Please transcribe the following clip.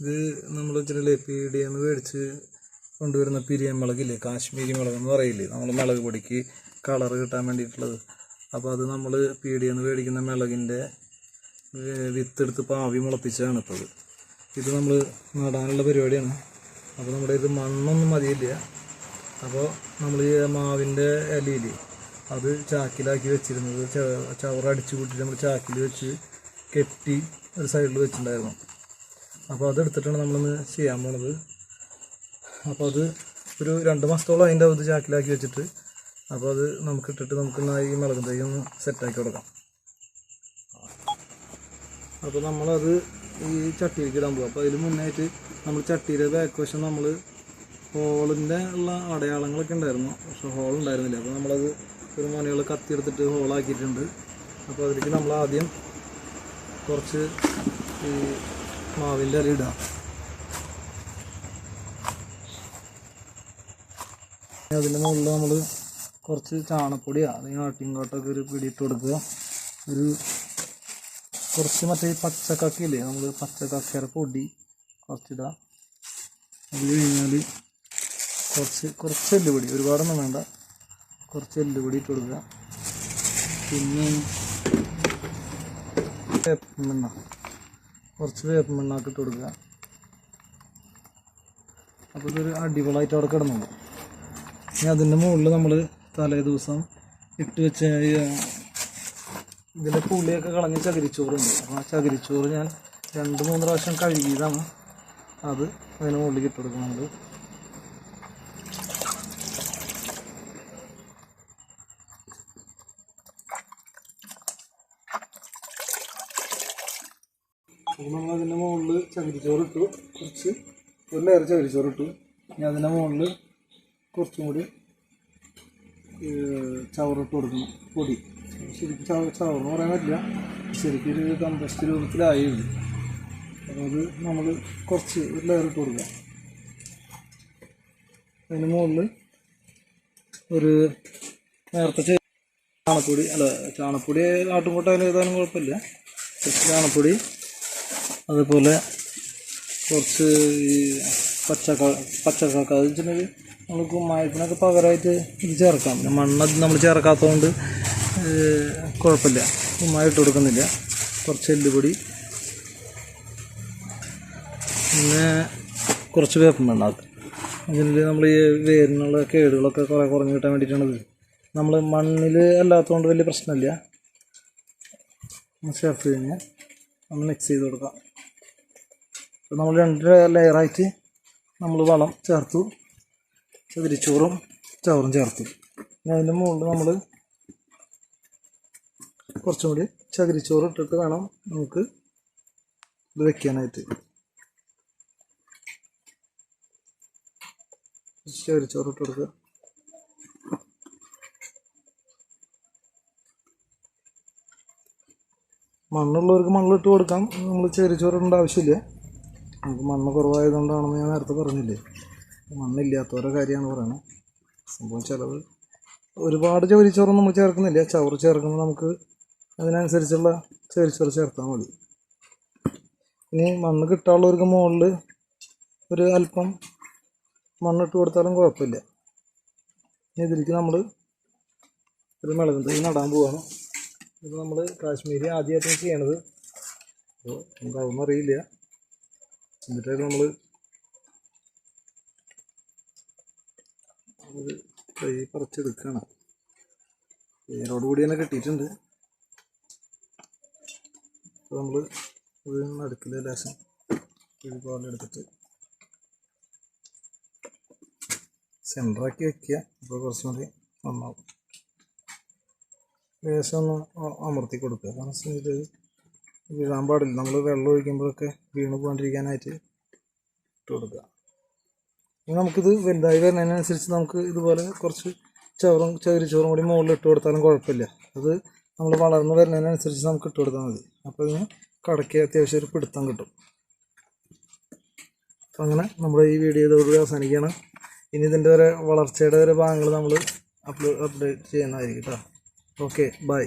ഇത് നമ്മൾ ഇച്ചിരി പീടിയെന്ന് മേടിച്ച് കൊണ്ടുവരുന്ന പിരിയൻ മുളകില്ലേ? കാശ്മീരി മുളക് എന്ന് പറയില്ലേ? നമ്മൾ മുളക് പൊടിക്ക് കളർ കിട്ടാൻ വേണ്ടിയിട്ടുള്ളത്. അപ്പോൾ അത് നമ്മൾ പീടിയെന്ന് മേടിക്കുന്ന മുളകിന്റെ വിത്തെടുത്ത് പാവി മുളപ്പിച്ചാണ് ഇപ്പോൾ ഇത് നമ്മൾ നടാനുള്ള പരിപാടിയാണ്. അപ്പോൾ നമ്മുടെ ഇത് മണ്ണൊന്നും മതിയില്ല. അപ്പോൾ നമ്മൾ ഈ മാവിന്റെ ഇലയിൽ അത് ചാക്കിലാക്കി വെച്ചിരുന്നത്. ചവറടിച്ച് കൂട്ടിയിട്ട് നമ്മൾ ചാക്കിൽ വെച്ച് കെട്ടി ഒരു സൈഡിൽ വെച്ചിട്ടുണ്ടായിരുന്നു. അപ്പോൾ അതെടുത്തിട്ടാണ് നമ്മളിന്ന് ചെയ്യാൻ പോണത്. അപ്പോൾ അത് ഒരു രണ്ട് മാസത്തോളം അതിന്റെ അത് ചാക്കിലാക്കി വെച്ചിട്ട് അപ്പോൾ അത് നമുക്ക് ഇട്ടിട്ട് നമുക്ക് ഈ മുളക് തൈ ഒന്ന് സെറ്റാക്കി കൊടുക്കാം. അപ്പോൾ നമ്മളത് ഈ ചട്ടിയിലേക്ക് ഇടാൻ പോകും അപ്പോൾ അതിന് മുന്നായിട്ട് നമ്മൾ ചട്ടിയുടെ ബാക്ക് വശം നമ്മൾ ഹോളിന്റെ ഉള്ള അടയാളങ്ങളൊക്കെ ഉണ്ടായിരുന്നു. പക്ഷെ ഹോൾ ഉണ്ടായിരുന്നില്ല. അപ്പോൾ നമ്മളത് ഒരു മണികൾ കത്തിയെടുത്തിട്ട് ഹോളാക്കിയിട്ടുണ്ട് അപ്പോൾ അതിലേക്ക് നമ്മൾ ആദ്യം കുറച്ച് ഈ മാവിന്റെ ഇല ഇടാം. അതിന്റെ മുകളിൽ നമ്മൾ കുറച്ച് ചാണപ്പൊടിയോ അല്ലെങ്കിൽ ആട്ടിൻകാട്ടൊക്കെ ഒരു പിടിയിട്ട് കൊടുക്കുക. ഒരു കുറച്ച് മറ്റേ പച്ചക്കക്കില്ലേ നമ്മൾ പച്ചക്കക്കയുടെ പൊടി കുറച്ചിടാം. അത് കഴിഞ്ഞാൽ കുറച്ച് കുറച്ച് എല്ലുപൊടി ഒരുപാടൊന്നും വേണ്ട. കുറച്ച് എല്ലുപൊടി ഇട്ട് കൊടുക്കുക. പിന്നെ കുറച്ച് വേപ്പെണ്ണാക്കി ഇട്ട് കൊടുക്കുക. അപ്പോൾ ഇതൊരു അടിപൊളിയായിട്ട് അവിടെ കിടന്നുള്ളൂ ഇനി അതിന്റെ മുകളിൽ നമ്മൾ തലേ ദിവസം ഇട്ട് വെച്ച ഇതിന്റെ പുളിയൊക്കെ കളഞ്ഞ് ചകിരിച്ചോറുണ്ട്. അപ്പോൾ ആ ചകിരിച്ചോറ് ഞാൻ രണ്ട് മൂന്ന് പ്രാവശ്യം കഴുകിയതാണ്. അത് അതിന് മുകളിലേക്ക് ഇട്ട് കൊടുക്കുന്നുണ്ട് അപ്പോൾ നമ്മൾ അതിന്റെ മുകളിൽ ചകിരിച്ചോറ് ഇട്ടു കുറച്ച് ഒരു ലെയർ ചകിരിച്ചോറ് ഇട്ടു ഇനി അതിന്റെ മുകളിൽ കുറച്ചും കൂടി ചവറിട്ട് കൊടുക്കണം പൊടി. ശരിക്കും ചവ ചവറെന്ന് പറയാൻ പറ്റില്ല. ശരിക്കും ഒരു കമ്പസ്റ്റ് രൂപത്തിലായി. അപ്പോൾ അത് നമ്മൾ കുറച്ച് ഒരു ലെയർ ഇട്ട് കൊടുക്കാം. അതിന് മുകളിൽ ഒരു നേരത്തെ ചാണപ്പൊടി അല്ല ചാണപ്പൊടി ആട്ടുംകൂട്ടായാലും ഏതായാലും കുഴപ്പമില്ല. ചാണപ്പൊടി അതുപോലെ കുറച്ച് ഈ പച്ച പച്ചക്കാക്ക അത് വെച്ചിട്ടുണ്ടെങ്കിൽ നമ്മൾ കുമ്മായത്തിനൊക്കെ പകരമായിട്ട് ഇത് ചേർക്കാം. പിന്നെ മണ്ണ് നമ്മൾ ചേർക്കാത്തതുകൊണ്ട് കുഴപ്പമില്ല. കുമ്മായ കൊടുക്കുന്നില്ല. കുറച്ച് എല്ലുപൊടി. പിന്നെ കുറച്ച് വേപ്പം അത് അതിൽ നമ്മൾ ഈ വേരിനുള്ള കേടുകളൊക്കെ കുറേ കുറഞ്ഞ് കിട്ടാൻ വേണ്ടിയിട്ടാണത് നമ്മൾ മണ്ണിൽ അല്ലാത്തതുകൊണ്ട് വലിയ പ്രശ്നമില്ല. ചേർത്ത് കഴിഞ്ഞാൽ ഒന്ന് മിക്സ് ചെയ്ത് കൊടുക്കാം. നമ്മൾ രണ്ട് ലെയറായിട്ട് നമ്മൾ വളം ചേർത്തു. ചകിരിച്ചോറും ചോറും ചേർത്തു. ഇനി അതിന്റെ മുകളിൽ നമ്മൾ കുറച്ചും കൂടി ചകിരിച്ചോറ് ഇട്ടിട്ട് വേണം നമുക്ക് ഇത് വെക്കാനായിട്ട്. ചകിരിച്ചോറ് ഇട്ട് കൊടുക്കുക. മണ്ണുള്ളവർക്ക് മണ്ണിലിട്ട് കൊടുക്കാം. നമ്മൾ ചെറിയ ഇടേണ്ട ആവശ്യമില്ല. നമുക്ക് മണ്ണ് കുറവായതുകൊണ്ടാണെന്ന് ഞാൻ നേരത്തെ പറഞ്ഞില്ലേ. മണ്ണില്ലാത്തവരെ കാര്യമാണ് പറയുന്നത് സംഭവം ചിലവ്. ഒരുപാട് ചവരിച്ചോറൊന്നും നമ്മൾ ചേർക്കുന്നില്ല. ചവറ് ചേർക്കുമ്പോൾ നമുക്ക് അതിനനുസരിച്ചുള്ള ചെറിച്ചോറ് ചേർത്താൽ മതി. ഇനി മണ്ണ് കിട്ടാനുള്ളവർക്ക് മുകളിൽ ഒരു അല്പം മണ്ണിട്ട് കൊടുത്താലും കുഴപ്പമില്ല. ഇനി ഇതിലേക്ക് നമ്മൾ ഒരു മിളകും തൈ നടാൻ പോവാണ്. ഇത് നമ്മൾ കാശ്മീരി ആദ്യമായിട്ടാണ് ചെയ്യണത്. അപ്പോൾ എന്താവും അറിയില്ല. എന്നിട്ട് നമ്മൾ കൈ പറിച്ചെടുക്കണം. വേരോട് കൂടി തന്നെ കിട്ടിയിട്ടുണ്ട്. നമ്മൾ ഇത് നടുക്കിൽ ലേശം ഇതുപോലെ എടുത്തിട്ട് സെന്ററാക്കി വെക്കുക. അപ്പോൾ കുറച്ചും കൂടി നന്നാവും. ലേശം ഒന്ന് അമർത്തി കൊടുക്കുക. കാരണം ഇത് വീഴാൻ പാടില്ല. നമ്മൾ വെള്ളം ഒഴിക്കുമ്പോഴൊക്കെ വീണ് പോകാണ്ടിരിക്കാനായിട്ട് ഇട്ട് കൊടുക്കുക. ഇനി നമുക്കിത് വലുതായി വരുന്നതിനനുസരിച്ച് നമുക്ക് ഇതുപോലെ കുറച്ച് ചോറും ചകിരിച്ചോറും കൂടി മുകളിൽ ഇട്ട് കൊടുത്താലും കുഴപ്പമില്ല. അത് നമ്മൾ വളർന്നു വരുന്നതിനനുസരിച്ച് നമുക്ക് ഇട്ട് കൊടുത്താൽ മതി. അപ്പോൾ ഇതിന് കടയ്ക്ക് അത്യാവശ്യം ഒരു പിടുത്തം കിട്ടും. അപ്പം അങ്ങനെ നമ്മുടെ ഈ വീഡിയോ ഇതോടുകൂടി അവസാനിക്കുകയാണ്. ഇനി ഇതിന്റെ വരെ വളർച്ചയുടെ വരെ ഭാഗങ്ങൾ നമ്മൾ അപ്ലോഡ് അപ്ഡേറ്റ് ചെയ്യുന്നതായിരിക്കും കേട്ടോ. Okay bye